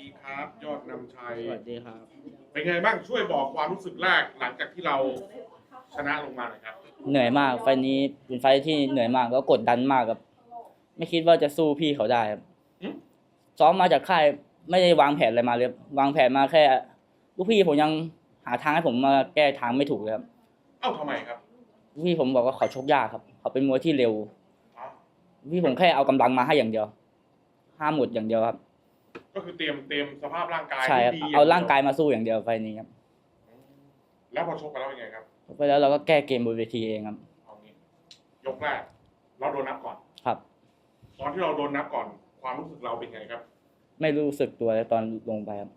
ดีครับ ยอดนำชัย สวัสดีครับ เป็นไงบ้างช่วยบอกความรู้สึกแรกหลังจากที่เราชนะลงมาหน่อยครับ เหนื่อยมาก ไฟล์นี้เป็นไฟล์ที่เหนื่อยมากแล้วกดดันมากครับ ไม่คิดว่าจะสู้พี่เขาได้ครับอืมซ้อมมาจากค่ายไม่ได้วางแผนอะไรมาเลยครับวางแผนมาแค่ลูกพี่ผมยังหาทางให้ผมมาแก้ทางไม่ถูกเลยครับเอ้าทำไมครับลูกพี่ผมบอกว่าเขาชกยากครับ เขาเป็นมวยที่เร็ว อ๋อลูกพี่ผมแค่เอากำลังมาให้อย่างเดียว ห้ามหมดอย่างเดียวครับ ก็คือเตรียมเตรียมสภาพร่างกายใช่ครับที่ดีเอาร่างกายมาสู้อย่างเดียวไฟล์นี้ครับแล้วพอชกไปแล้วเป็นไงครับไปแล้วเราก็แก้เกมบนเวทีเองครับ เอางี้ยกแรกเราโดนนับก่อน ครับ ตอนที่เราโดนนับก่อน ความรู้สึกเราเป็นไงครับ ไม่รู้สึกตัวเลยตอนลงไปครับ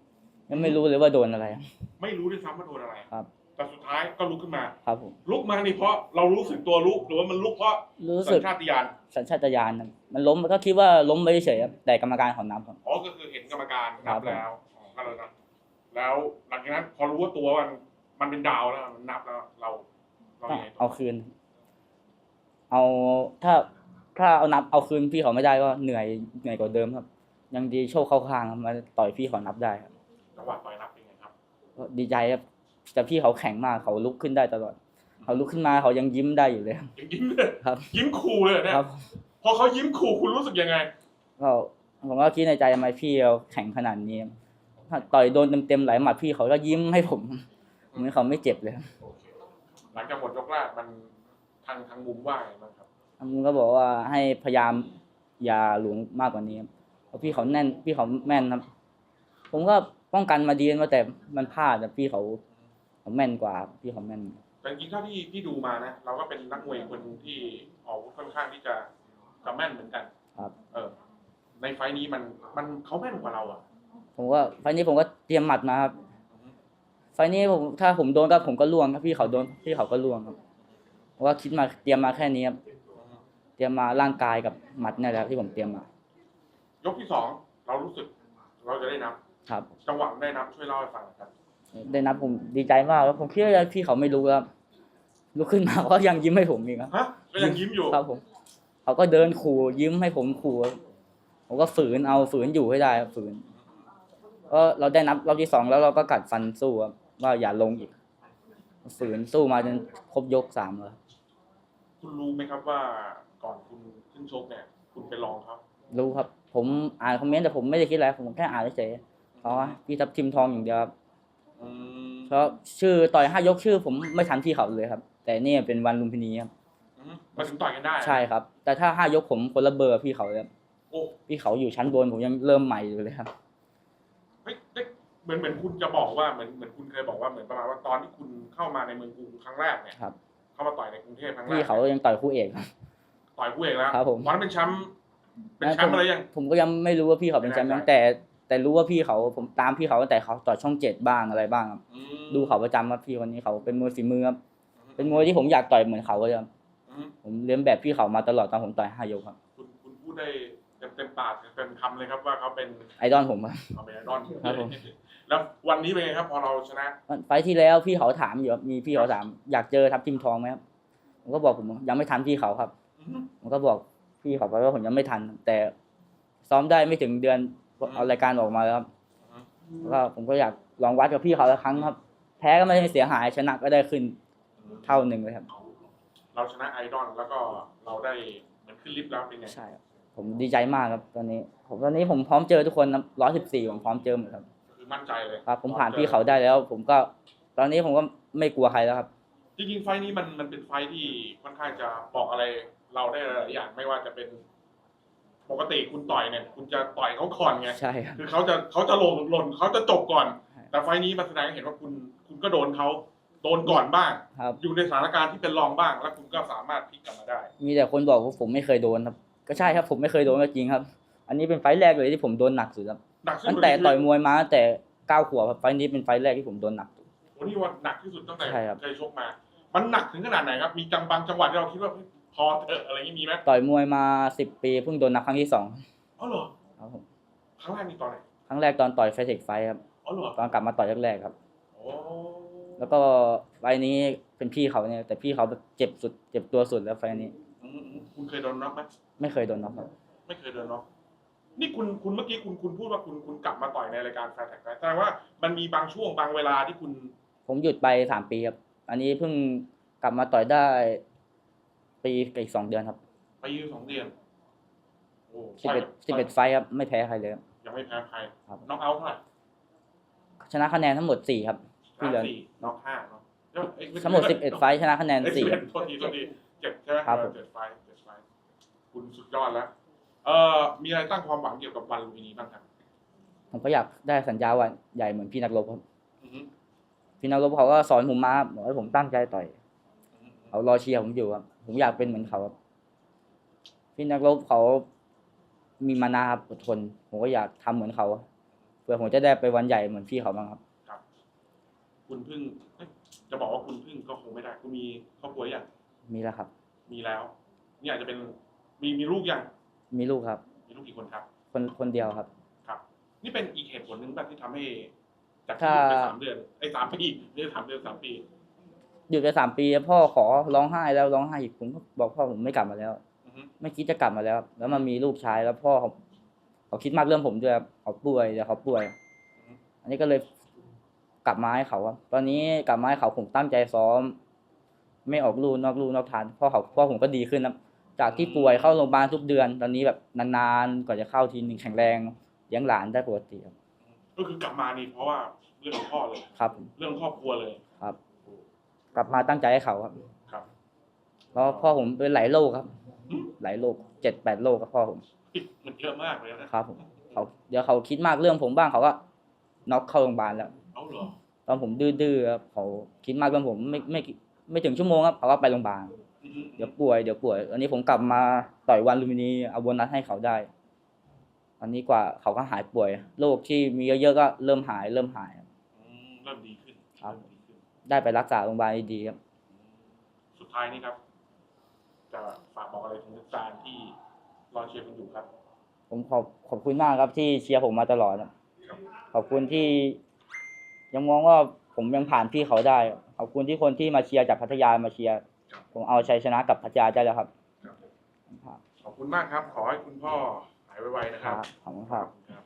ยังไม่รู้เลยว่าโดนอะไรครับไม่รู้ด้วยซ้ำว่าโดนอะไร ครับ แต่สุดท้ายก็ลุกขึ้นมา ครับผม ลุกมานี่เพราะเรารู้สึกตัวลุกหรือว่ามันลุกเพราะรู้สัสึญกชาตญาณสัญชาตญาณครับมันล้มมันก็คิดว่าล้มไปเฉยๆครับแต่กรรมการเขานับครับ อ๋อก็คือเห็นกรรมการครันับบ แล้วอ๋อก็เลยนับแล้วหลังจากนั้นพอรู้ว่าตัวมันมันเป็นดาวแล้วมันนับแล้วเราเราก็ยังไงต่เอาคืน เอาถ้าถ้าเอานับเอาคืนพี่เขาไม่ได้ก็เหนื่อยเหนื่อยกว่าเดิมครับ ยังดีโชคเข้าข้างครับมาต่อยพี่เขานับได้ครับจังหวะต่อยนับเป็นไงครับ ก็ดีใจครับ แต่พี่เขาแข็งมากเขาลุกขึ้นได้ตลอด เขาลุกขึ้นมาเขายังยิ้มได้อยู่เลยครับยังยิ้มเลยครับ ยิ้มขู่เลยเนี่ยครับพอเขายิ้มขู่คุณรู้สึกยังไงก็ผมก็คิดในใจทำไมพี่เราแข็งขนาดนี้ถ้าต่อยโดนเต็มๆหลายหมัดพี่เขาก็ยิ้มให้ผมเหมือนเขาไม่เจ็บเลยครับโอเคหลังจากหมดยกแรกมันทางทางมุมว่าไงบ้างครับมึงก็บอกว่าให้พยายามอย่าหลวงมากกว่านี้ครับเพราะพี่เขาแน่นพี่เขาแม่นครับ ผมก็ป้องกันมาดีนะแต่มันพลาดแต่พี่เขา เขาแม่นกว่าพี่เขาแม่น แต่จริงๆเท่าที่ที่ดูมานะ เราก็เป็นนักมวยคนหนึ่งที่ออกอาวุธค่อนข้างที่จะจะแม่นเหมือนกันครับ เออ ในไฟท์นี้มันมันเขาแม่นกว่าเราอะผมว่าไฟล์นี้ผมก็เตรียมหมัดมาครับไฟล์นี้ผมถ้าผมโดนก็ผมก็ล่วงครับพี่เขาโดนพี่เขาก็ล่วงครับเพราะว่าคิดมาเตรียมมาแค่นี้ครับเตรียมมาร่างกายกับหมัดเนี่ยแหละครับที่ผมเตรียมมายกที่สองเรารู้สึก เราจะได้นับ ครับ จังหวะได้นับช่วยเล่าให้ฟังหน่อยครับ ได้นับผมดีใจมากครับผมคิดว่าพี่เขาไม่รู้ครับลุกขึ้นมาก็ยังยิ้มให้ผมอีกครับฮะก็ยังยิ้มอยู่ครับผมเขาก็เดินขู่ยิ้มให้ผมขู่ผมก็ฝืนเอาฝืนอยู่ให้ได้ครับฝืนก็เราได้นับรอบที่สองแล้วเราก็กัดฟันสู้ครับว่าอย่าลงอีก ฝืนสู้มาจนครบยกสามแล้วคุณรู้ไหมครับว่าก่อนคุณขึ้นชกเนี่ยคุณไปลองครับ รู้ครับ ผมอ่านคอมเมนต์แต่ผมไม่ได้คิดอะไรผมแค่อ่านเฉยๆเขาว่าพี่ทับทิมทองอย่างเดียวครับอืม เพราะชื่อต่อยห้ายกชื่อ ผมไม่ทันพี่เขาเลยครับ แต่นี่เป็นวันลุมพินีครับอืมมาถึงต่อยกันได้ใช่ครับ แต่ถ้าห้ายกผมคนละเบอร์พี่เขาเลยครับโอ้พี่เขาอยู่ชั้นบนผมยังเริ่มใหม่อยู่เลยครับเฮ้ยเฮ้ยเหมือนเหมือนคุณจะบอกว่าเหมือนเหมือนคุณเคยบอกว่าเหมือนประมาณว่าตอนที่คุณเข้ามาในเมืองกรุงครั้งแรกเนี่ยครับเข้ามาต่อยในกรุงเทพครั้งแรกพี่เขายังต่อยคู่เอกครับต่อยคู่เอกแล้วครับผมวันนั้นเป็นแชมป์เป็นแชมป์อะไรยัง ผมก็ยังไม่รู้ว่าพี่เขาเป็นแชมป์ไม่แน่ใจแต่ แต่รู้ว่าพี่เขาผมตามพี่เขาตั้งแต่เขาต่อยช่องเจ็ดบ้างอะไรบ้างครับอืมดูเขาประจำครับพี่คนนี้เขาเป็นมวยฝีมือครับเป็นมวยที่ผมอยากต่อยเหมือนเขาเลยครับอืมผมเลี้ยงแบบพี่เขามาตลอดตอนผมต่อยห้ายกครับคุณคุณพูดได้เต็มเต็มปากเต็มคำเลยครับว่าเขาเป็นไอดอลผมครับ เขาเป็นไอดอลครับผม แล้ววันนี้เป็นไงครับพอเราชนะ ไฟล์ที่แล้วพี่เขาถามอยู่ครับมีพี่เขาถามอยากเจอทับทิมทองไหมครับผมก็บอกผมยังไม่ทันพี่เขาครับ อืมผมก็บอกพี่เขาไปว่าผมยังไม่ทัน แต่ซ้อมได้ไม่ถึงเดือน อืมเอารายการออกมาแล้วครับอืมก็ผมก็อยากลองวัดกับพี่เขาละครั้งครับ แพ้ก็ไม่ได้เสียหายชนะก็ได้ขึ้นเท่าหนึ่งเลยครับ เราชนะไอดอลแล้วก็เราได้เหมือนขึ้นลิฟต์แล้วเป็นไงใช่ครับผมดีใจมากครับตอนนี้ ผมตอนนี้ผมพร้อมเจอทุกคนร้อยสิบสี่ผมพร้อมเจอหมดครับคือมั่นใจเลยครับ ผมผ่านพี่เขาได้แล้ว ผมก็ตอนนี้ผมก็ไม่กลัวใครแล้วครับ จริงๆไฟล์นี้มันมันเป็นไฟล์ที่ค่อนข้างจะบอกอะไรเราได้หลายอย่างไม่ว่าจะเป็น ปกติคุณต่อยเนี่ย คุณจะต่อยเขาก่อนไงใช่ครับ คือเขาจะเขาจะหล่นหล่นเขาจะจบก่อน ใช่ แต่ไฟล์นี้มันแสดงให้เห็นว่าคุณคุณก็โดนเขาโดนก่อนบ้าง ครับ อยู่ในสถานการณ์ที่เป็นรองบ้าง แล้วคุณก็สามารถพลิกกลับมาได้ มีแต่คนบอกว่าผมไม่เคยโดนครับ ก็ใช่ครับผมไม่เคยโดนก็จริงครับ อันนี้เป็นไฟล์แรกเลยที่ผมโดนหนักสุดครับหนักสุดตั้งแต่ต่อยมวยมาตั้งแต่เก้าขวบครับไฟล์นี้เป็นไฟล์แรกที่ผมโดนหนักสุดโอ้นี่ว่าหนักที่สุดตั้งแต่ใช่ครับ เคยชกมา มันหนักถึงขนาดไหนครับ มีจังบางจังหวัดที่เราคิดว่าเฮ้ย พอเถอะอะไรอย่างนี้มีไหมต่อยมวยมาสิบปีเพิ่งโดนหนักครั้งที่สองอ๋อเหรอครับผมครั้งแรกมีตอนไหนครั้งแรกตอนต่อยไฟเทคไฟท์ครับอ๋อเหรอตอนกลับมาต่อยแรกๆครับโอ้แล้วก็ไฟล์นี้เป็นพี่เขาเนี่ย แต่พี่เขาเจ็บสุดเจ็บตัวสุดแล้วไฟล์นี้อืมอืมคุณเคยโดนน็อกไหมไม่เคยโดนน็อกครับ ไม่เคยโดนน็อกนี่คุณคุณเมื่อกี้คุณคุณพูดว่าคุณคุณกลับมาต่อยในรายการแฟร์แท็กแสดงว่ามันมีบางช่วงบางเวลาที่คุณผมหยุดไปสามปีครับ อันนี้เพิ่งกลับมาต่อยได้ ปีกับอีกสองเดือนครับไปยืนสองเดือนโอ้สิบเอ็ดสิบเอ็ดไฟท์ครับไม่แพ้ใครเลยครับ ยังไม่แพ้ใครครับ น็อกเอาท์เท่าไหร่ชนะคะแนนทั้งหมดสี่ครับที่เหลือสี่น็อกห้าเนาะเอ้ยเอ้ยไทั้งหมดสิบเอ็ดไฟท์ชนะคะแนนเอ้ยสี่11โทษทีโทษทีเจ็ดใช่ไหมครับเออเจ็ดไฟท์เจ็ดไฟท์คุณสุดยอดแล้ว เอ่อ มีอะไรตั้งความหวังเกี่ยวกับวันลุมพินีบ้างครับผมก็อยากได้สัญญาวันใหญ่เหมือนพี่นักรบครับ อือฮึพี่นักรบเขาก็สอนผมมาบอกให้ผมตั้งใจต่อยอือฮึ เขารอเชียร์ผมอยู่ครับผมอยากเป็นเหมือนเขาครับพี่นักรบเขามีมานาครับอดทน ผมก็อยากทำเหมือนเขาเพื่อผมจะได้ไปวันใหญ่เหมือนพี่เขาบ้างครับ ครับ คุณเพิ่งเอ้ยจะบอกว่าคุณเพิ่งก็คงไม่ได้คุณมีครอบครัวยังมีแล้วครับ มีแล้วนี่อาจจะเป็นมีมีลูกยังมีลูกครับ มีลูกกี่คนครับ คนคนเดียวครับ ครับ นี่เป็นอีกเหตุผลหนึ่งแบบที่ทำให้จากถ้าที่หยุดไปสามเดือนไอ้ยสามปีไม่ใช่สามเดือนสามปี หยุดไปสามปีพ่อขอร้องไห้แล้วร้องไห้อีกผมก็บอกพ่อผมไม่กลับมาแล้ว อือฮึไม่คิดจะกลับมาแล้ว แล้วมันมีลูกชายแล้วพ่อเขาเขาคิดมากเรื่องผมด้วยครับเขาป่วยเดี๋ยวเขาป่วยอือฮึอันนี้ก็เลยกลับมาให้เขาครับตอนนี้กลับมาให้เขาผมตั้งใจซ้อม ไม่ออกลูกนอกลูกนอกทานพ่อเขาพ่อผมก็ดีขึ้นนะจากที่ป่วยเข้าโรงพยาบาลทุกเดือน ตอนนี้แบบนานๆกว่าจะเข้าทีหนึ่งแข็งแรงเลี้ยงหลานได้ปกติครับก็คือกลับมานี่เพราะว่าเรื่องของพ่อเลย ครับเรื่องครอบครัวเลยครับ กลับมาตั้งใจให้เขาครับ ครับเพราะพ่อผมเป็นหลายโรคครับอืมหลายโรคเจ็ดแปดโรคครับพ่อผมมันเยอะมากเลยนะครับ ผมเขาเดี๋ยวเขาคิดมากเรื่องผมบ้างเขาก็น็อกเข้าโรงพยาบาลแล้วเอาเหรอตอนผมดื้อๆครับเขาคิดมากเรื่องผมไม่ไม่ไม่ถึงชั่วโมงครับเขาก็ไปโรงพยาบาลอือฮึเดี๋ยวป่วยเดี๋ยวป่วยอันนี้ผมกลับมาต่อยวันลุมพินีเอาโบนัสให้เขาได้ อันนี้กว่าเขาก็หายป่วยโรคที่มีเยอะๆก็เริ่มหาย เริ่มหายครับอืมเริ่มดีขึ้นครับเริ่มดีขึ้น ได้ไปรักษาโรงพยาบาลดีๆครับ สุดท้ายนี่ครับจะฝากบอกอะไรถึงนักการที่รอเชียร์คุณอยู่ครับ ผมขอบขอบคุณมากครับที่เชียร์ผมมาตลอดครับครับ ขอบคุณที่ยังมองว่าผมยังผ่านพี่เขาได้ขอบคุณที่คนที่มาเชียร์จากพัทยามาเชียร์ครับ ผมเอาชัยชนะกับพัทยาได้แล้วครับ ขอบคุณมากครับ ขอให้คุณพ่อหายไวๆนะคครัรับบขอบคุณครับ ครับ